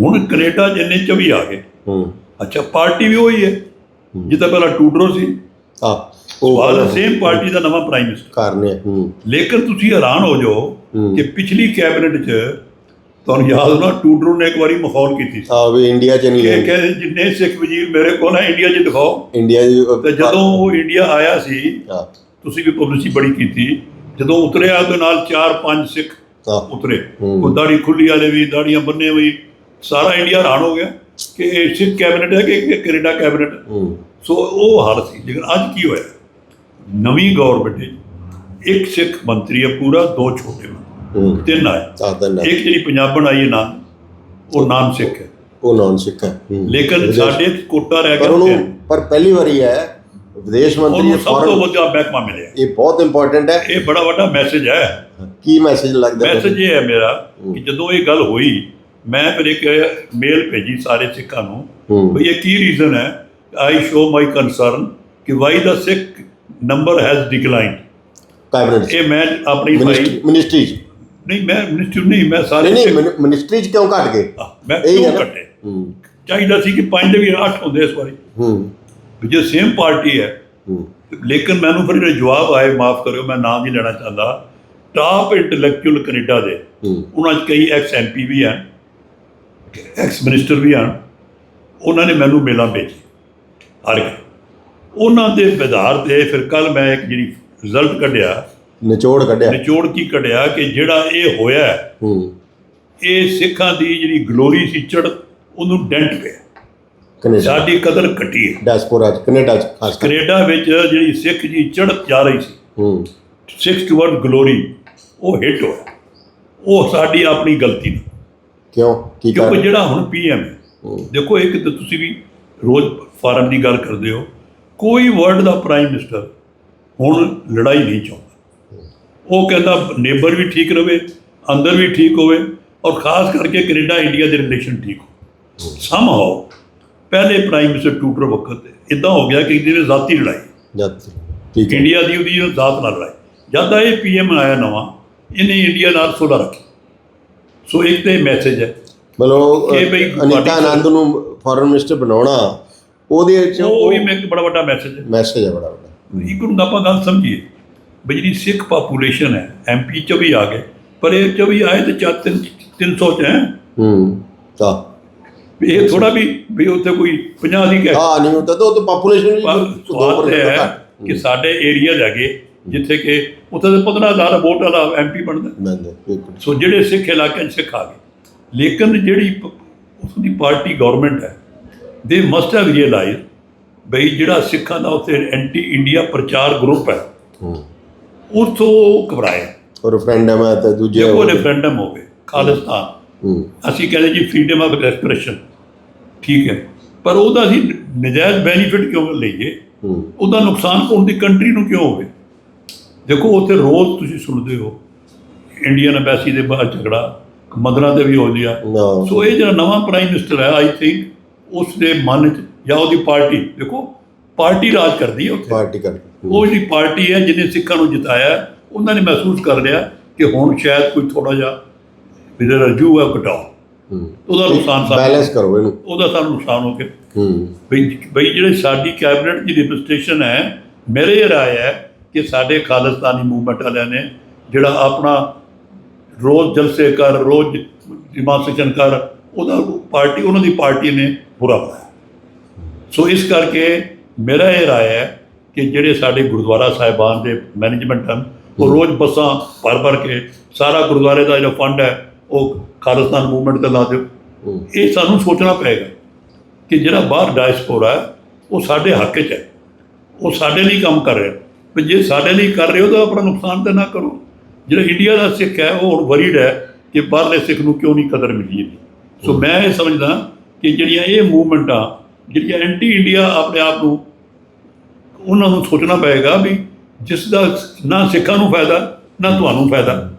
ਹੁਣ ਕੈਨੇਡਾ ਜਿੰਨੇ 24 ਆ ਗਏ। ਹੂੰ। ਅੱਛਾ ਪਾਰਟੀ ਵੀ ਉਹੀ ਹੈ। ਜਿੱਦਾਂ ਪਹਿਲਾਂ ਟੂਡਰੋ ਸੀ। ਆ ਉਹ ਸੇਮ ਪਾਰਟੀ ਦਾ ਨਵਾਂ ਪ੍ਰਾਈਮ ਮਿਨਿਸਟਰ ਕਰਨੇ ਹੂੰ ਲੇਕਿਨ ਤੁਸੀਂ ਹੈਰਾਨ ਹੋ ਜਾਓ। ਕਿ ਪਿਛਲੀ ਕੈਬਨਿਟ 'ਚ ਤੁਹਾਨੂੰ ਯਾਦ ਹੋਣਾ ਟੂਡਰੋ ਨੇ ਇੱਕ ਵਾਰੀ ਮਾਹੌਲ ਕੀਤੀ ਸੀ। ਆ ਵੀ ਇੰਡੀਆ ਚ ਨਹੀਂ ਕਿ ਕਹਿੰਦੇ ਜਿੰਨੇ ਸਿੱਖ ਵਜ਼ੀਰ ਮੇਰੇ ਕੋਲ ਹੈ ਇੰਡੀਆ 'ਚ ਦਿਖਾਓ। ਇੰਡੀਆ ਤੇ ਜਦੋਂ ਉਹ ਇੰਡੀਆ ਆਇਆ ਸੀ ਤੁਸੀਂ ਵੀ ਪਬਲਿਸਿਟੀ ਬੜੀ ਕੀਤੀ। ਜਦੋਂ ਉਤਰਿਆ ਉਹਦੇ ਨਾਲ 4-5 ਸਿੱਖ ਉਤਰੇ। ਉਹ ਦਾੜੀ ਖੁੱਲੀ ਵਾਲੇ ਵੀ ਦਾੜੀਆਂ ਬੰਨੇ ਹੋਈ ਸਾਰਾ ਇੰਡੀਆ ਹੈਰਾਨ ਹੋ ਗਿਆ ਕਿ ਇਹ ਸਿੱਖ ਕੈਬਨਿਟ ਹੈ ਕਿ ਕੈਨੇਡਾ ਕੈਬਨਿਟ ਸੋ ਉਹ ਹਾਲ ਸੀ। ਲੇਕਿਨ ਅੱਜ ਕੀ ਹੋਇਆ? ਨਵੀਂ ਗਵਰਨਮੈਂਟ ਹੈ ਇੱਕ ਸਿੱਖ ਮੰਤਰੀ ਹੈ ਪੂਰਾ ਦੋ ਛੋਟੇ ਮੰਤਰੀ। ਤਿੰਨ ਆਏ। ਨਾ ਇੱਕ ਜਿਹੜੀ ਪੰਜਾਬਣ ਆਈ ਹੈ ਨਾਮ ਉਹ ਨਾਮ ਸਿੱਖ ਹੈ। ਉਹ ਨਾਨ ਸਿੱਖ ਹੈ। ਲੇਕਿਨ ਸਾਡੇ ਕੋਟਾ ਰਹਿ ਗਿਆ। ਪਰ ਪਹਿਲੀ ਵਾਰੀ ਹੈ ਵਿਦੇਸ਼ ਮੰਤਰੀ ਉਹਨੂੰ ਸਭ ਤੋਂ ਵੱਡਾ ਮਹਿਕਮਾ ਮਿਲਿਆ। ਇਹ ਬਹੁਤ ਇੰਪੋਰਟੈਂਟ ਹੈ। ਇਹ ਬੜਾ ਵੱਡਾ ਮੈਸੇਜ ਹੈ। ਕੀ ਮੈਸੇਜ ਲੱਗਦਾ? ਮੈਸੇਜ ਇਹ ਹੈ ਮੇਰਾ ਕਿ ਜਦੋਂ ਇਹ ਗੱਲ ਹੋਈ ਮੈਂ ਫਿਰ ਇੱਕ ਮੇਲ ਭੇਜੀ ਸਾਰੇ ਸਿੱਖਾਂ ਨੂੰ ਵੀ ਇਹ ਕੀ ਰੀਜ਼ਨ ਹੈ? ਆਈ ਸ਼ੋ ਮਾਈ ਕੰਸਰਨ ਕਿ why the Sikh number has declined cabinet ਇਹ ਮੈਂ ਆਪਣੀ ਭਾਈ ਮਿਨਿਸਟਰੀ ਨਹੀਂ ਮੈਂ ਮਿਨਿਸਟਰ ਨਹੀਂ ਮੈਂ ਸਾਰੇ ਨਹੀਂ ਮਿਨਿਸਟਰੀ ਚ ਕਿਉਂ ਘਟ ਗਏ? ਮੈਂ ਕਿਉਂ ਹੂੰ ਚਾਹੀਦਾ ਸੀ ਕਿ ਪੰਜ ਦੇ ਵੀ ਅੱਠ ਹੁੰਦੇ ਇਸ ਵਾਰੀ। ਹੂੰ। ਵੀ ਜੇ ਸੇਮ ਪਾਰਟੀ ਹੈ ਲੇਕਿਨ ਮੈਨੂੰ ਫਿਰ ਜਵਾਬ ਆਏ ਮਾਫ ਕਰਿਓ ਮੈਂ ਨਾਮ ਨਹੀਂ ਲੈਣਾ ਚਾਹੁੰਦਾ। ਟਾਪ ਇੰਟੈਲੈਕਚੁਅਲ ਕੈਨੇਡਾ ਦੇ ਉਹਨਾਂ 'ਚ ਕਈ ਐਕਸ ਐਮਪੀ ਵੀ ਹਨ ਐਕਸ ਮਿਨਿਸਟਰ ਵੀ ਹਨ। ਉਹਨਾਂ ਨੇ ਮੈਨੂੰ ਮੇਲਾਂ ਭੇਜੀ ਹਰ ਇੱਕ ਉਹਨਾਂ ਦੇ ਵਿਧਾਰ ਤੇ ਫਿਰ ਕੱਲ ਮੈਂ ਇੱਕ ਜਿਹੜੀ ਰਿਜ਼ਲਟ ਕੱਢਿਆ ਨਿਚੋੜ ਕੱਢਿਆ। ਨਿਚੋੜ ਕੀ ਕੱਢਿਆ ਕਿ ਜਿਹੜਾ ਇਹ ਹੋਇਆ ਹੈ, ਇਹ ਸਿੱਖਾਂ ਦੀ ਜਿਹੜੀ ਗਲੋਰੀ ਸੀ ਚੜ ਉਹਨੂੰ ਡੈਂਟ ਪਿਆ। ਕੈਨੇਡਾ। ਸਾਡੀ ਕਦਰ ਘਟੀ ਹੈ। ਡਾਇਸਪੋਰਾ ਚ ਕੈਨੇਡਾ ਚ ਖਾਸ ਕੈਨੇਡਾ ਵਿੱਚ ਜਿਹੜੀ ਸਿੱਖ ਜੀ ਚੜ ਜਾ ਰਹੀ ਸੀ ਹੂੰ। ਸਿਕਸ ਟੁਵਰਡ ਗਲੋਰੀ ਉਹ ਹਿੱਟ ਹੋਇਆ। ਉਹ ਸਾਡੀ ਆਪਣੀ ਗਲਤੀ ਨਹੀਂ ਕਿਉਂ? ਕੀ ਕਿਉਂਕਿ ਕਰ ਜਿਹੜਾ ਹੁਣ ਪੀਐਮ ਦੇਖੋ ਇੱਕ ਤਾਂ ਤੁਸੀਂ ਵੀ ਰੋਜ਼ ਫਾਰਮ ਦੀ ਗੱਲ ਕਰਦੇ ਹੋ ਕੋਈ ਵਰਲਡ ਦਾ ਪ੍ਰਾਈਮ ਮਿਨਿਸਟਰ ਹੁਣ ਲੜਾਈ ਨਹੀਂ ਚਾਹੁੰਦਾ। ਉਹ ਕਹਿੰਦਾ ਨੇਬਰ ਵੀ ਠੀਕ ਰਵੇ ਅੰਦਰ ਵੀ ਠੀਕ ਹੋਵੇ ਔਰ ਖਾਸ ਕਰਕੇ ਕੈਨੇਡਾ ਇੰਡੀਆ ਦੇ ਰਿਲੇਸ਼ਨ ਠੀਕ ਹੋ। ਸਮਹਾਉ ਪਹਿਲੇ ਪ੍ਰਾਈਮ ਮਿਨਿਸਟਰ ਟੂਟਰ ਵਕਤ ਇਦਾਂ ਹੋ ਗਿਆ ਕਿ ਜਿਹਨੇ ਜ਼ਾਤੀ ਲੜਾਈ। ਜਦ ਠੀਕ ਇੰਡੀਆ ਦੀ ਉਹਦੀ ਜ਼ਾਤ ਨਾਲ ਲੜਾਈ। ਜਦ ਦਾ ਇਹ ਪੀਐਮ ਆਇਆ ਨਵਾਂ ਇਹਨੇ ਇੰਡੀਆ ਨਾਲ ਸੁਲਾ ਰੱਖੀ ਸੋ ਇੱਕ ਤੇ ਮੈਸੇਜ ਹੈ ਮਤਲਬ ਕਿ ਬਈ ਅਨੀਤਾ ਆਨੰਦ ਨੂੰ ਫੋਰਨ ਮਿਨਿਸਟਰ ਬਣਾਉਣਾ ਉਹਦੇ ਚ ਉਹ ਵੀ ਮੈਂ ਇੱਕ ਬੜਾ ਵੱਡਾ ਮੈਸੇਜ ਹੈ ਮੈਸੇਜ ਹੈ ਬੜਾ ਬੜਾ ਇੱਕ ਨੂੰ ਆਪਾਂ ਗੱਲ ਸਮਝੀਏ ਵੀ ਜਿਹੜੀ ਸਿੱਖ ਪਾਪੂਲੇਸ਼ਨ ਹੈ ਐਮਪੀ ਚ ਵੀ ਆ ਗਏ ਪਰ ਇਹ ਚ ਵੀ ਆਏ ਤੇ ਚਾਰ ਤਿੰਨ 300 ਚ ਹੈ ਹੂੰ ਤਾਂ ਵੀ ਇਹ ਥੋੜਾ ਵੀ ਵੀ ਉੱਥੇ ਕੋਈ 50 ਦੀ ਕਹਿ ਹਾਂ ਨਹੀਂ ਹੁੰਦਾ ਤਾਂ ਉਹ ਤਾਂ ਪਾਪੂਲੇਸ਼ਨ ਇਹ ਹੈ ਕਿ ਸਾਡੇ ਏਰੀਆ ਹੈਗੇ ਜਿੱਥੇ ਕਿ ਉੱਥੇ ਤੇ 15000 ਵੋਟ ਵਾਲਾ ਐਮਪੀ ਬਣਦਾ। ਮੈਂ ਸੋ ਜਿਹੜੇ ਸਿੱਖ ਇਲਾਕਿਆਂ 'ਚ ਸਿੱਖ ਆ ਗਏ। ਲੇਕਿਨ ਜਿਹੜੀ ਉਸ ਦੀ ਪਾਰਟੀ ਗਵਰਨਮੈਂਟ ਹੈ ਦੇ ਮਸਟ ਹੈਵ ਰੀਅਲਾਈਜ਼ ਬਈ ਜਿਹੜਾ ਸਿੱਖਾਂ ਦਾ ਉੱਥੇ ਐਂਟੀ ਇੰਡੀਆ ਪ੍ਰਚਾਰ ਗਰੁੱਪ ਹੈ ਉੱਥੋਂ ਘਬਰਾਏ। ਔਰ ਰੈਫਰੈਂਡਮ ਹੈ ਤੇ ਦੂਜੇ ਕੋਈ ਰੈਫਰੈਂਡਮ ਹੋਵੇ ਖਾਲਿਸਤਾਨ। ਅਸੀਂ ਕਹਿੰਦੇ ਜੀ ਫਰੀडम ਆਫ ਐਕਸਪ੍ਰੈਸ਼ਨ ਠੀਕ ਹੈ। ਪਰ ਉਹਦਾ ਅਸੀਂ ਨਜਾਇਜ਼ ਬੈਨੀਫਿਟ ਕਿਉਂ ਲਈਏ? ਉਹਦਾ ਨੁਕਸਾਨ ਕੋਣ ਦੀ ਕੰਟਰੀ ਨੂੰ ਕਿਉਂ ਹੋਵੇ? ਦੇਖੋ ਉੱਥੇ ਰੋਜ਼ ਤੁਸੀਂ ਸੁਣਦੇ ਹੋ ਇੰਡੀਅਨ ਐਮਬੈਸੀ ਦੇ ਬਾਅਦ ਝਗੜਾ ਮੰਦਰਾਂ ਤੇ ਵੀ ਹੋ ਲਿਆ ਸੋ ਇਹ ਜਿਹੜਾ ਨਵਾਂ ਪ੍ਰਾਈਮ ਮਿਨਿਸਟਰ ਹੈ ਆਈ ਥਿੰਕ ਉਸ ਦੇ ਮਨ 'ਚ ਜਾਂ ਉਹਦੀ ਪਾਰਟੀ ਦੇਖੋ ਪਾਰਟੀ ਰਾਜ ਕਰਦੀ ਹੈ ਉੱਥੇ। ਪਾਰਟੀ ਕਰ ਉਹ ਜਿਹੜੀ ਪਾਰਟੀ ਹੈ ਜਿਹਨੇ ਸਿੱਖਾਂ ਨੂੰ ਜਿਤਾਇਆ ਉਹਨਾਂ ਨੇ ਮਹਿਸੂਸ ਕਰ ਲਿਆ ਕਿ ਹੁਣ ਸ਼ਾਇਦ ਕੋਈ ਥੋੜਾ ਜਿਹਾ ਜਿਹੜਾ ਰਜੂ ਹੈ ਘਟਾਓ। ਉਹਦਾ ਨੁਕਸਾਨ ਸਾਨੂੰ ਬੈਲੈਂਸ ਕਰੋ ਇਹਨੂੰ। ਉਹਦਾ ਸਾਨੂੰ ਨੁਕਸਾਨ ਹੋ ਹੂੰ। ਬਈ ਬਈ ਜਿਹੜੇ ਸਾਡੀ ਕੈਬਨਿਟ ਦੀ ਰਿਪਰੈਜ਼ੈਂਟੇਸ਼ਨ ਹੈ ਮੇਰੇ ਰਾਏ ਹੈ ਕਿ ਸਾਡੇ ਖਾਲਿਸਤਾਨੀ ਮੂਵਮੈਂਟ ਵਾਲਿਆਂ ਨੇ, ਜਿਹੜਾ ਆਪਣਾ ਰੋਜ਼ ਜਲਸੇ ਕਰ, ਰੋਜ਼ ਡਿਮਾਂਸਟ੍ਰੇਸ਼ਨ ਕਰ, ਉਹਦਾ ਪਾਰਟੀ, ਉਹਨਾਂ ਦੀ ਪਾਰਟੀ ਨੇ ਬੁਰਾ ਬਣਾਇਆ। ਸੋ ਇਸ ਕਰਕੇ ਮੇਰਾ ਇਹ ਰਾਏ ਹੈ ਕਿ ਜਿਹੜੇ ਸਾਡੇ ਗੁਰਦੁਆਰਾ ਸਾਹਿਬਾਨ ਦੇ ਮੈਨੇਜਮੈਂਟ ਹਨ, ਉਹ ਰੋਜ਼ ਬੱਸਾਂ ਭਰ ਭਰ ਕੇ ਸਾਰਾ ਗੁਰਦੁਆਰੇ ਦਾ ਜਿਹੜਾ ਫੰਡ ਹੈ, ਉਹ ਖਾਲਿਸਤਾਨ ਮੂਵਮੈਂਟ ਤੇ ਲਾ ਦਿਓ। ਇਹ ਸਾਨੂੰ ਸੋਚਣਾ ਪਏਗਾ ਕਿ ਜਿਹੜਾ ਬਾਹਰ ਡਾਇਸਪੋਰਾ ਹੈ, ਉਹ ਸਾਡੇ ਹੱਕ 'ਚ ਹੈ। ਉਹ ਸਾਡੇ ਲਈ ਕੰਮ ਕਰ ਰਿਹਾ। ਵੀ ਜੇ ਸਾਡੇ ਲਈ ਕਰ ਰਹੇ ਹੋ ਤਾਂ ਆਪਣਾ ਨੁਕਸਾਨ ਤਾਂ ਨਾ ਕਰੋ। ਜਿਹੜਾ ਇੰਡੀਆ ਦਾ ਸਿੱਖ ਹੈ, ਉਹ ਹੁਣ ਵਰੀਡ ਹੈ ਕਿ ਬਾਹਰਲੇ ਸਿੱਖ ਨੂੰ ਕਿਉਂ ਨਹੀਂ ਕਦਰ ਮਿਲੀ ਇਹਦੀ। ਸੋ ਮੈਂ ਇਹ ਸਮਝਦਾ ਕਿ ਜਿਹੜੀਆਂ ਇਹ ਮੂਵਮੈਂਟਾਂ ਜਿਹੜੀਆਂ ਐਂਟੀ ਇੰਡੀਆ ਆਪਣੇ ਆਪ ਨੂੰ, ਉਹਨਾਂ ਨੂੰ ਸੋਚਣਾ ਪਏਗਾ ਵੀ ਜਿਸ ਦਾ ਨਾ ਸਿੱਖਾਂ ਨੂੰ ਫਾਇਦਾ, ਨਾ ਤੁਹਾਨੂੰ ਫਾਇਦਾ।